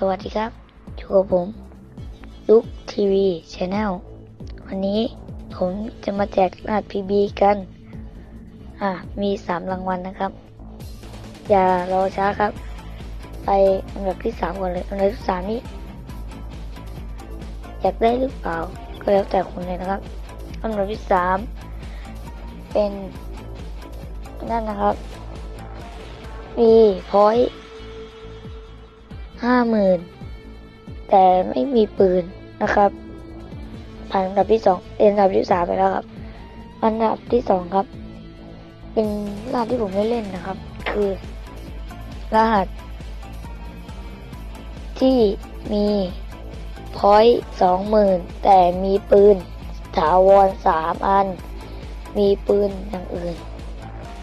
สวัสดีครับอยู่กับผมลุกทีวีชาแนลวันนี้ผมจะมาแจกรหัสพีบีกัน อ่ามีสามรางวัลนะครับ อย่ารอช้าครับ ไปอันดับที่สามก่อนเลยอันดับที่สามนี้อยากได้หรือเปล่า ก็แล้วแต่คุณเลยนะครับอันดับที่สามเป็นนั่นนะครับมีพอย ห้าหมื่นแต่ไม่มีปืนนะครับผ่านอันดับที่สองเอ็นอันดับที่สามไปแล้วครับ อันดับที่สองครับ เป็นรหัสที่ผมไม่เล่นนะครับ คือ รหัส ที่มีพอยสองหมื่นแต่มีปืนถาวรสามอัน มีปืนอย่างอื่น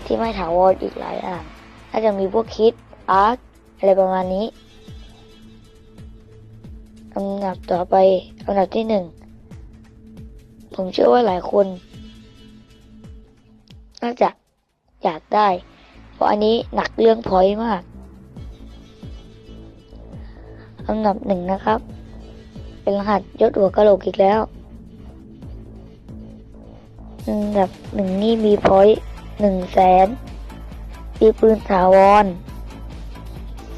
ที่ไม่ถาวรอีกหลายอันน่าจะมีพวกคิดอาร์ตอะไรประมาณนี้ อันดับต่อไปอันดับที่หนึ่งผมเชื่อว่าหลายคน น่าจะอยากได้ เพราะอันนี้หนักเรื่องพอยมากอันดับหนึ่งนะครับ เป็นรหัสยศหัวกะโหลกอีกแล้วอันดับหนึ่งนี่มีพอยหนึ่งแสนมีปืนถาวร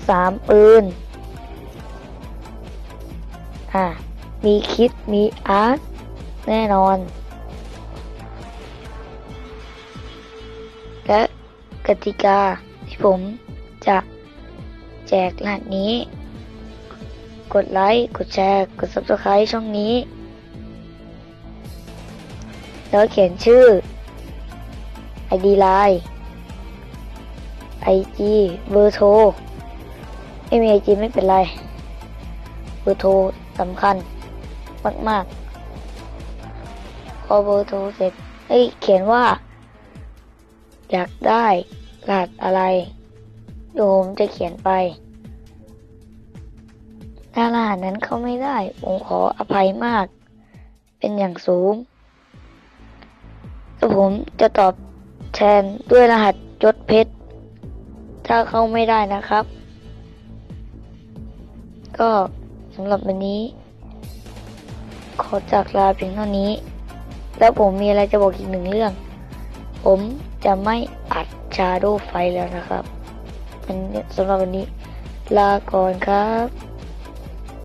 สามปืน อ่ามีคิดมีอาร์ตแน่นอน และกติกาที่ผมจะแจกรหัสนี้ กดไลค์ กดแชร์ กด subscribe ช่องนี้ แล้วเขียนชื่อ ID Line IG เบอร์โทร ไม่มี IG ไม่เป็นไร เบอร์โทร สำคัญ มากๆพอเบอร์โทรเสร็จให้ยเขียนว่า อยากได้รหัสอะไรเดี๋ยวผมจะเขียนไป ถ้ารหัสนั้นเข้าไม่ได้ ผมขออภัยมาก เป็นอย่างสูงแล้วผมจะตอบแทนด้วยรหัสยศเพชร ถ้าเข้าไม่ได้นะครับ ก็ สำหรับวันนี้ ขอจากลาเพียงเท่านี้ แล้วผมมีอะไรจะบอกอีกหนึ่งเรื่อง ผมจะไม่อัดชาโดไฟแล้วนะครับวันสำหรับวันนี้ ลาก่อนครับ